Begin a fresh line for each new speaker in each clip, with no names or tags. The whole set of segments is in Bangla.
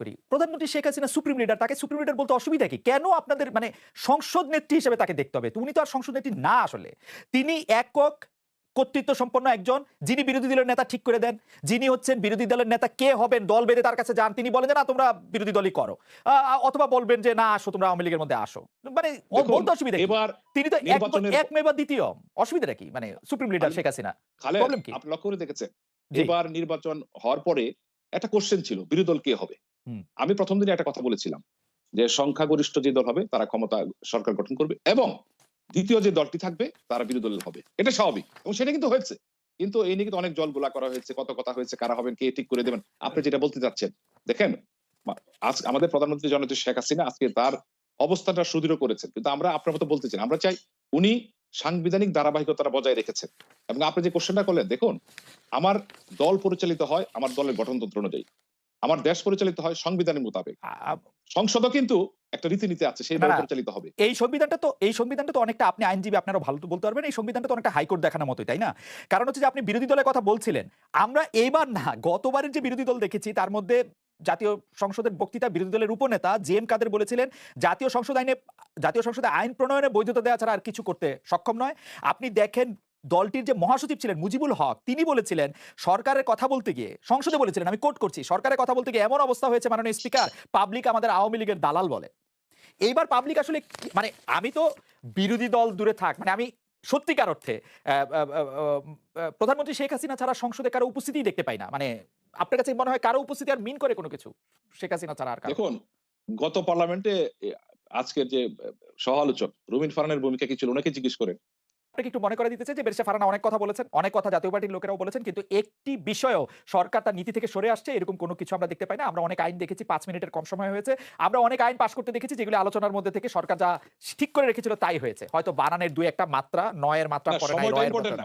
করি। প্রধানমন্ত্রী শেখ হাসিনা সুপ্রিম লিডার তাকে সুপ্রিম লিডার বলতে অসুবিধা কি? কেন আপনাদের মানে সংসদ নেত্রী হিসেবে তাকে দেখতে হবে? উনি তো আর সংসদ নেত্রী না আসলে। তিনি একক কর্তৃত্ব সম্পন্ন একজন যিনি বিরোধী দলের নেতা ঠিক করে দেন। যিনি হচ্ছেন বিরোধী দলের নেতা কে হবেন দল বেঁধে তার কাছে যান তিনি বলেন যে না তোমরা বিরোধী দলই করো। অথবা বলবেন যে না আসো তোমরা আওয়ামী লীগের মধ্যে আসো। মানে বলতে অসুবিধা
এবার
তিনি তো এক মেয়ে বা দ্বিতীয়। অসুবিধাটা কি? মানে supreme leader Sheikh Hasina. problem কি?
আপনি লক্ষ্য করে দেখেছেন? এবার নির্বাচন হওয়ার পরে একটা কোশ্চেন ছিল বিরোধী দল কে হবে। আমি প্রথম দিনে একটা কথা বলেছিলাম যে সংখ্যাগরিষ্ঠ যে দল হবে তারা ক্ষমতা সরকার গঠন করবে এবং দ্বিতীয় যে দলটি থাকবে তারা বিরোধী দল হবে। এটা স্বাভাবিক এবং সেটা কিন্তু হয়েছে। কিন্তু এই নিয়ে কিন্তু অনেক জল গোলা করা হয়েছে কত কথা হয়েছে কারা হবেন কে ঠিক করে দেবেন আপনি যেটা বলতে চাচ্ছেন দেখেন আজ আমাদের প্রধানমন্ত্রী জননেত্রী শেখ হাসিনা আজকে তার অবস্থানটা সুদৃঢ় করেছেন। কিন্তু আমরা আপনার মতো বলতে চাই আমরা চাই উনি সাংবিধানিক ধারাবাহিকতা বজায় রেখেছেন। এবং আপনি যে কোশ্চেনটা করলেন দেখুন আমার দল পরিচালিত হয় আমার দলের গঠনতন্ত্র অনুযায়ী। আমার দেশ পরিচালিত হয় সংবিধানের মোতাবেক। সংসদও কিন্তু একটা রীতিনীতি আছে সেই। পরিচালিত হবে।
এই সংবিধানটা তো এই সংবিধানটা তো অনেকটা আপনি আইনজীবী আপনারা ভালো তো বলতে পারবেন এই সংবিধানটা তো অনেকটা হাইকোর্ট দেখানোর মতোই তাই না? কারণ হচ্ছে যে আপনি বিরোধী দলের কথা বলছিলেন আমরা এইবার না গতবারের যে বিরোধী দল দেখেছি তার মধ্যে জাতীয় সংসদের বক্তৃতা বিরোধী দলের উপনেতা জি এম কাদের বলেছিলেন জাতীয় সংসদ আইনে জাতীয় সংসদে আইন প্রণয়নে বৈধতা দেওয়া ছাড়া আর কিছু করতে সক্ষম নয়। আপনি দেখেন দলটির যে মহাসচিব ছিলেন মুজিবুল হক, তিনি বলেছিলেন, সরকারের কথা বলতে গিয়ে, সংসদে বলেছিলেন, আমি কোট করছি, সরকারের কথা বলতে গিয়ে এমন অবস্থা হয়েছে মাননীয় স্পিকার, পাবলিক আমাদের আওয়ামী লীগের দালাল বলে। এইবার পাবলিক আসলে মানে আমি তো বিরোধী দল দূরে থাক মানে আমি সত্যিকার অর্থে প্রধানমন্ত্রী শেখ হাসিনা ছাড়া সংসদে কারও উপস্থিতি দেখতে পাই না। মানে আপনার কাছে মনে হয় কারও উপস্থিতি আর মিন করে কোনো কিছু? শেখ হাসিনা ছাড়া আর
দেখুন, গত পার্লামেন্টে আজকের যে সহ আলোচক রুমিন ফারানের ভূমিকা কি ছিল? ওনাকে জিজ্ঞেস করেন।
আপনাকে একটু মনে করে দিতে চাই যে বেরসা ফারানা অনেক কথা বলেছেন অনেক কথা জাতীয় পার্টির লোকেরাও বলেছেন কিন্তু একটি বিষয়ও সরকার তার নীতি থেকে সরে আসছে এরকম কোনো কিছু আমরা দেখতে পাই না। আমরা অনেক আইন দেখেছি পাঁচ মিনিটের কম সময় হয়েছে। আমরা অনেক আইন পাশ করতে দেখেছি যেগুলো আলোচনার মধ্যে থেকে সরকার যা ঠিক করে রেখেছিল তাই হয়েছে। হয়তো বানানের দুই একটা মাত্রা নয়ের মাত্রা পরে নাই রয়ের
ইম্পর্টেন্ট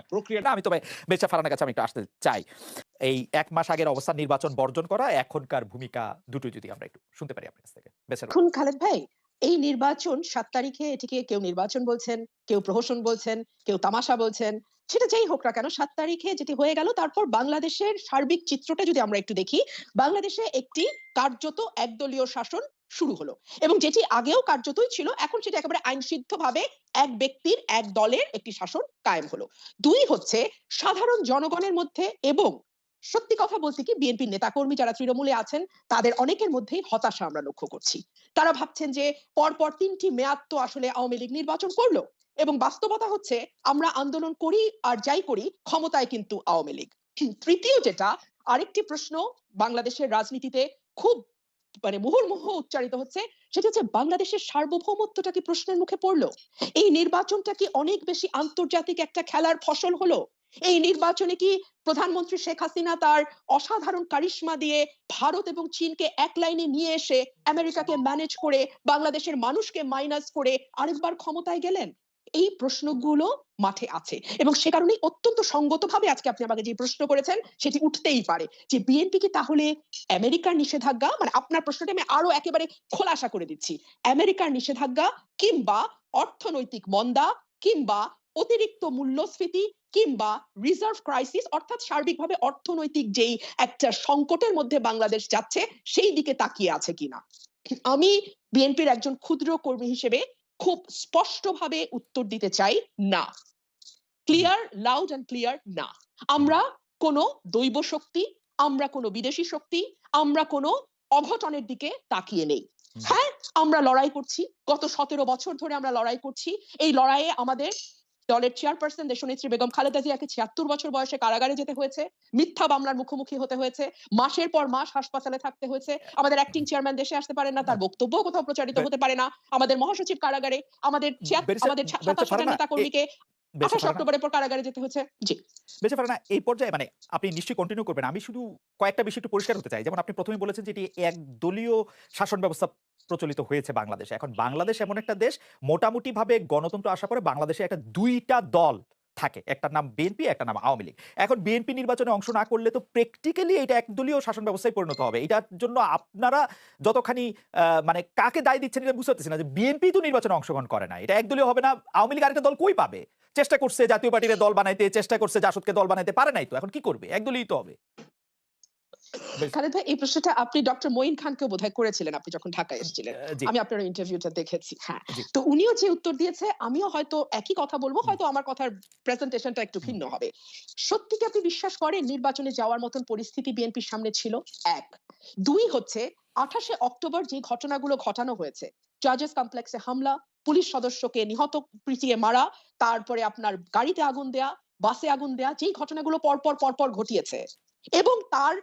না
আমি তবে বেচা ফারানের কাছে আমি একটু আসতে চাই। এই এক মাস আগের অবস্থান নির্বাচন বর্জন করা এখনকার ভূমিকা দুটো যদি আমরা একটু শুনতে পারি আপনার কাছ থেকে। বেচা
এখন খালেদ ভাই এই নির্বাচন সাত তারিখে এটিকে কেউ নির্বাচন বলছেন, কেউ প্রহসন বলছেন, কেউ তামাশা বলছেন, সেটা যেই হোক না কেন সাত তারিখে যেটি হয়ে গেল, তারপর বাংলাদেশের সার্বিক চিত্রটা যদি আমরা একটু দেখি, বাংলাদেশে একটি কার্যত একদলীয় শাসন শুরু হলো এবং যেটি আগেও কার্যতই ছিল, এখন সেটা একেবারে আইনসিদ্ধ ভাবে এক ব্যক্তির, এক দলের একটি শাসন কায়েম হলো। দুই হচ্ছে সাধারণ জনগণের মধ্যে এবং সত্যি কথা বলতে কি, বিএনপির নেতাকর্মী যারা তৃণমূলে আছেন, তাদের অনেকের মধ্যেই হতাশা আমরা লক্ষ্য করছি। তারা ভাবছেন যে পরপর তিনটি মেয়াদ তো আসলে আওয়ামী লীগ নির্বাচন করল এবং বাস্তবতা হচ্ছে আমরা আন্দোলন করি আর যাই করি, ক্ষমতায় কিন্তু আওয়ামী লীগ। তৃতীয় যেটা, আরেকটি প্রশ্ন বাংলাদেশের রাজনীতিতে খুব মানে মুহুর্মুহ উচ্চারিত হচ্ছে, সেটা হচ্ছে বাংলাদেশের সার্বভৌমত্বটা কি প্রশ্নের মুখে পড়ল? এই নির্বাচনটা কি অনেক বেশি আন্তর্জাতিক একটা খেলার ফসল হলো? এই নির্বাচনে কি প্রধানমন্ত্রী শেখ হাসিনা তার অসাধারণ কারিশমা দিয়ে ভারত এবং চীনকে এক লাইনে নিয়ে এসে আমেরিকাকে ম্যানেজ করে বাংলাদেশের মানুষকে মাইনাস করে আরেকবার ক্ষমতায় গেলেন? এই প্রশ্নগুলো মাঠে আছে। এবং সে কারণেই অত্যন্ত সঙ্গতভাবে আজকে আপনি আমাকে যে প্রশ্ন করেছেন, সেটি উঠতেই পারে যে বিএনপি কি তাহলে আমেরিকার নিষেধাজ্ঞা? মানে আপনার প্রশ্নটা আমি আরও একেবারে খোলাসা করে দিচ্ছি। আমেরিকার নিষেধাজ্ঞা কিংবা অর্থনৈতিক মন্দা কিংবা অতিরিক্ত মূল্যস্ফীতি কিংবা রিজার্ভ ক্রাইসিস অর্থাৎ সার্বিকভাবে অর্থনৈতিক যেই একটা সংকটের মধ্যে বাংলাদেশ যাচ্ছে সেই দিকে তাকিয়ে আছে কিনা? আমি বিএনপির একজন ক্ষুদ্র কর্মী হিসেবে খুব স্পষ্টভাবে উত্তর দিতে চাই না। ক্লিয়ার লাউড অ্যান্ড ক্লিয়ার না। আমরা কোনো দৈব শক্তি আমরা কোনো বিদেশি শক্তি আমরা কোনো অঘটনের দিকে তাকিয়ে নেই। হ্যাঁ আমরা লড়াই করছি। গত সতেরো বছর ধরে আমরা লড়াই করছি। এই লড়াইয়ে আমাদের দলের চেয়ারপারসন দেশনেত্রী বেগম খালেদা জিয়াকে ছিয়াত্তর বছর বয়সে কারাগারে যেতে হয়েছে মিথ্যা মামলার মুখোমুখি হতে হয়েছে মাসের পর মাস হাসপাতালে থাকতে হয়েছে আমাদের অ্যাক্টিং চেয়ারম্যান দেশে আসতে পারে না তার বক্তব্য কোথাও প্রচারিত হতে পারে না আমাদের মহাসচিব কারাগারে আমাদের আমাদের সাতাশ
হাজার
নেতা কর্মীকে আঠাশ অক্টোবরের পর কারাগারে যেতে হয়েছে। জি।
বেঁচে পারে না এই পর্যায়ে মানে আপনি নিশ্চয়ই কন্টিনিউ করবেন। আমি শুধু কয়েকটা বিষয় একটু পরিষ্কার হতে চাই। যেমন আপনি প্রথমে বলেছেন যে এটি এক শাসন ব্যবস্থা প্রচলিত হয়েছে বাংলাদেশে। এখন বাংলাদেশ এমন একটা দেশ মোটামুটি ভাবে গণতন্ত্র আসার পরে বাংলাদেশে একটা দুইটা দল থাকে। একটা নাম বিএনপি একটা নাম আওয়ামী লীগ। এখন বিএনপি নির্বাচনে অংশ না করলে তো প্র্যাকটিক্যালি এটা একদলীয় শাসন ব্যবস্থায় পরিণত হবে। এটার জন্য আপনারা যতখানি আহ, মানে কাকে দায় দিচ্ছেন এটা বুঝতে পারতেছি না যে বিএনপি তো নির্বাচনে অংশগ্রহণ করে না। এটা একদলীয় হবে না আওয়ামী লীগ আরেকটা দল কই পাবে? চেষ্টা করছে জাতীয় পার্টির দল বানাইতে চেষ্টা করছে জাসদকে দল বানাইতে পারে নাই তো এখন কি করবে? একদলই তো হবে।
খালেদ ভাই এই প্রশ্নটা আপনি ডক্টর মঈন বোধহয় করেছিলেন আপনি যখন ঢাকায় এসেছিলেন। আমি আপনার ইন্টারভিউটা দেখেছি হ্যাঁ। তো উনিও যে উত্তর দিয়েছে আমিও হয়তো একই কথা বলব হয়তো আমার কথার প্রেজেন্টেশনটা একটু ভিন্ন হবে। সত্যি কি আপনি বিশ্বাস করেন নির্বাচনে যাওয়ার মতন পরিস্থিতি বিএনপির সামনে ছিল? এক। দুই হচ্ছে আঠাশে অক্টোবর যে ঘটনাগুলো ঘটানো হয়েছে জাজেস কমপ্লেক্সে হামলা পুলিশ সদস্যকে নিহত পিটিয়ে মারা তারপরে আপনার গাড়িতে আগুন দেয়া বাসে আগুন দেয়া যেই ঘটনাগুলো পরপর পরপর ঘটিয়েছে। এবং তার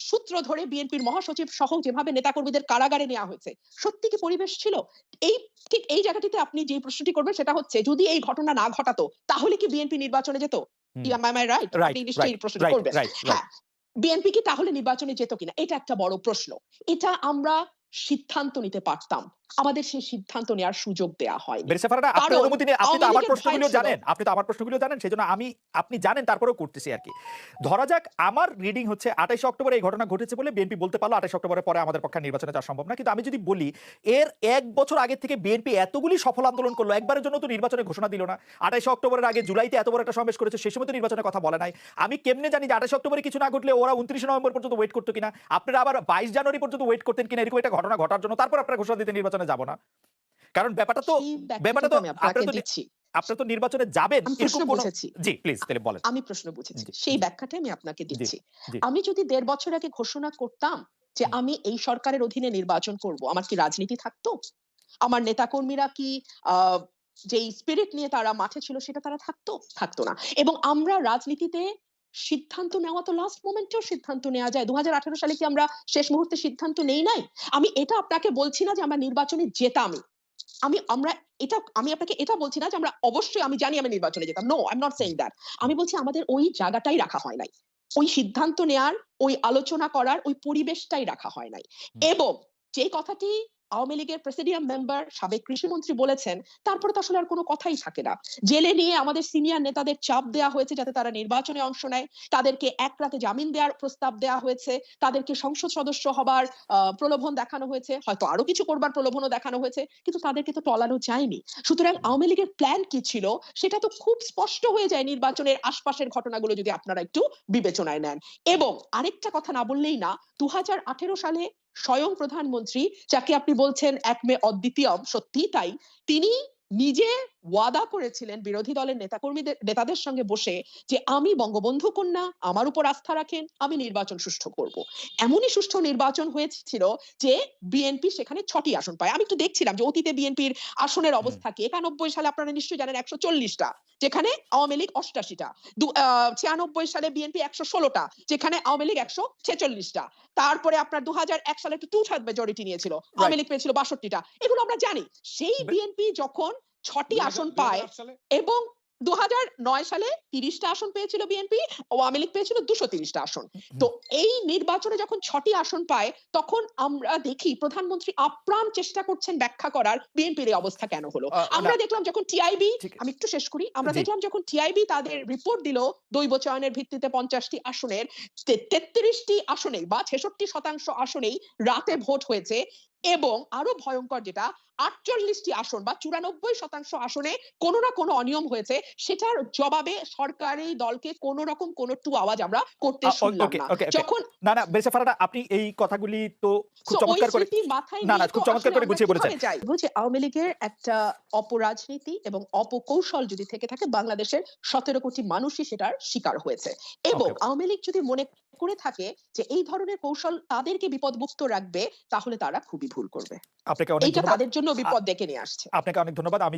সূত্র ধরে বিএনপির মহাসচিব সহ যেভাবে নেতাকর্মীদের কারাগারে নেওয়া হয়েছে সত্যি কি পরিবেশ ছিল? এই ঠিক এই জায়গাটিতে আপনি যে প্রশ্নটি করবেন সেটা হচ্ছে যদি এই ঘটনা না ঘটাতো তাহলে কি বিএনপি নির্বাচনে যেত? রাইট
রাইট
আপনি নিশ্চয়ই এই প্রশ্নটি করবেন। হ্যাঁ বিএনপি কি তাহলে নির্বাচনে যেত কিনা? এটা একটা বড় প্রশ্ন। এটা আমরা সিদ্ধান্ত নিতে পারতাম। আমাদের সেই সিদ্ধান্ত নেওয়ার সুযোগ দেয়া হয়
বেরিসা ফারানা আপনি অনুমতি নিয়ে আপনি তো আমার প্রশ্নগুলো জানেন। আপনি তো আমার প্রশ্নগুলো জানেন সেজন্য আমি আপনি জানেন তারপরেও করতেছি আর কি। ধরা যাক আমার রিডিং হচ্ছে আঠাইশে অক্টোবর এই ঘটনা ঘটেছে বলে বিএনপি বলতে পারল আঠাইশ অক্টোবরের পরে আমাদের পক্ষে নির্বাচনে যাওয়া সম্ভব না। কিন্তু আমি যদি বলি এর এক বছর আগে থেকে বিএনপি এতগুলি সফল আন্দোলন করল একবারের জন্য তো নির্বাচনে ঘোষণা দিল না। আঠাইশে অক্টোবরের আগে জুলাইতে এত বড় একটা সমাবেশ করেছে সেই সময় তো নির্বাচনের কথা বলে নাই। আমি কেমনে জানি যে আঠাইশ অক্টোবরে কিছু না ঘটলে ওরা উনত্রিশে নভেম্বর পর্যন্ত ওয়েট করতো কিনা। আপনারা আবার বাইশ জানুয়ারি পর্যন্ত ওয়েট করতেন কিনা এরকম একটা ঘটনা ঘটার জন্য। তারপর আপনারা ঘোষণা দিতে নির্বাচনে যাব না। কারণ ব্যাপারটা তো ব্যাপারটা তো আপনারা তো
দিচ্ছি।
আপনারা তো নির্বাচনে যাবেন
প্রশ্ন বুঝেছি।
জি প্লিজ তাহলে বলেন।
আমি প্রশ্ন বুঝেছি। সেই
জি।
ব্যাখ্যাটা আমি আপনাকে দিচ্ছি। আমি যদি দেড় বছর আগে ঘোষণা করতাম যে আমি এই সরকারের অধীনে নির্বাচন করব আমার কি রাজনীতি থাকতো? আমার নেতাকর্মীরা কি আহ যেই স্পিরিট নিয়ে তারা মাঠে ছিল সেটা তারা থাকতো? থাকতো না। এবং আমরা রাজনীতিতে সিদ্ধান্ত নেওয়া তো লাস্ট মোমেন্টেও সিদ্ধান্ত নেওয়া যায়। দু হাজার আঠারো সালে কি আমরা শেষ মুহূর্তে সিদ্ধান্ত নেই নাই? আমি এটা আপনাকে বলছি না যে আমরা নির্বাচনে জেতামই আমি আমরা এটা আমি আপনাকে এটা বলছি না যে আমরা অবশ্যই আমি জানি আমি নির্বাচনে যেতাম। No I am not saying that আমি বলছি আমাদের ওই জায়গাটাই রাখা হয় নাই। ওই সিদ্ধান্ত নেয়ার ওই আলোচনা করার ওই পরিবেশটাই রাখা হয় নাই। এবং যে কথাটি আওয়ামী লীগের প্রেসিডিয়াম মেম্বার, সাবেক কৃষিমন্ত্রী বলেছেন, তারপরে তো আসলে আর কোনো কথাই থাকে না। জেলে নিয়ে আমাদের সিনিয়র নেতাদের চাপ দেওয়া হয়েছে যাতে তারা নির্বাচনে অংশ নেয়। তাদেরকে এক রাতে জামিন দেওয়ার প্রস্তাব দেওয়া হয়েছে। তাদেরকে সংসদ সদস্য হবার প্রলোভন দেখানো হয়েছে। হয়তো আরও কিছু করবার প্রলোভনও দেখানো হয়েছে, কিন্তু তাদেরকে তো টলানো যায়নি। সুতরাং আওয়ামী লীগের প্ল্যান কি ছিল, সেটা তো খুব স্পষ্ট হয়ে যায় নির্বাচনের আশপাশের ঘটনাগুলো যদি আপনারা একটু বিবেচনায় নেন। এবং আরেকটা কথা না বললেই না দু হাজার আঠেরো সালে স্বয়ং প্রধানমন্ত্রী যাকে আপনি বলছেন এক মে অদ্বিতীয় সত্যি তাই। তিনি নিজে ওয়াদা করেছিলেন বিরোধী দলের নেতাকর্মীদের নেতাদের সঙ্গে বসে যে আমি বঙ্গবন্ধু কন্যা আমার উপর আস্থা রাখেন আমি নির্বাচন সুষ্ঠু করব। এমনই সুষ্ঠু নির্বাচন হয়েছিল যে বিএনপি সেখানে ছটি আসন পায়। আমি একটু দেখছিলাম যে অতীতে বিএনপির আসনের অবস্থা কি? একানব্বই সালে আপনারা নিশ্চয়ই জানেন একশো চল্লিশটা যেখানে আওয়ামী লীগ অষ্টাশিটা। ছিয়ানব্বই সালে বিএনপি একশো ষোলোটা যেখানে আওয়ামী লীগ একশো ছেচল্লিশটা। তারপরে আপনার দু এক সালে একটু টু থার্ড মেজরিটি নিয়েছিল। আওয়ামী লীগ পেয়েছিল বাষট্টিটা। এগুলো আমরা জানি। সেই বিএনপি যখন ছটি আসন পায় এবং দু সালে তিরিশটা আসন পেয়েছিল বিএনপি আওয়ামী লীগ পেয়েছিল দুশো তিরিশটা আসন। তো এই নির্বাচনে যখন ছটি আসন পায় তখন আমরা দেখি প্রধানমন্ত্রী আপ্রাণ চেষ্টা করছেন ব্যাখ্যা করার বিএনপির এই অবস্থা কেন হলো। আমরা দেখলাম যখন টিআইবি। আমি একটু শেষ করি আমরা দেখলাম যখন টিআইবি তাদের রিপোর্ট দিল দৈব চয়নের ভিত্তিতে পঞ্চাশটি আসনের তেত্রিশটি আসনেই বা ছেষট্টি শতাংশ আসনেই রাতে ভোট হয়েছে এবং আরও ভয়ঙ্কর যেটা আটচল্লিশটি আসন বা চুরানব্বই শতাংশ আসনে কোনো না কোনো অনিয়ম হয়েছে সেটার জবাবে সরকারি দলকে কোনো রকম কোনো টু আওয়াজ আমরা করতে শুনলাম না। যখন
না না বেরিসা ফারানা আপনি এই কথাগুলি তো খুব চমৎকার করে না, না, খুব চমৎকার করে গুছিয়ে বলেছেন।
বুঝি আওয়ামী লীগের একটা অপরাজনীতি এবং অপকৌশল যদি থেকে থাকে বাংলাদেশের সতেরো কোটি মানুষই সেটার শিকার হয়েছে। এবং আওয়ামী লীগ যদি মনে করে থাকে যে এই ধরনের কৌশল তাদেরকে বিপদমুক্ত রাখবে তাহলে তারা খুবই ভুল করবে।
আপনাকে অনেক
তাদের জন্য বিপদ ডেকে নিয়ে আসছে।
আপনাকে অনেক ধন্যবাদ। আমি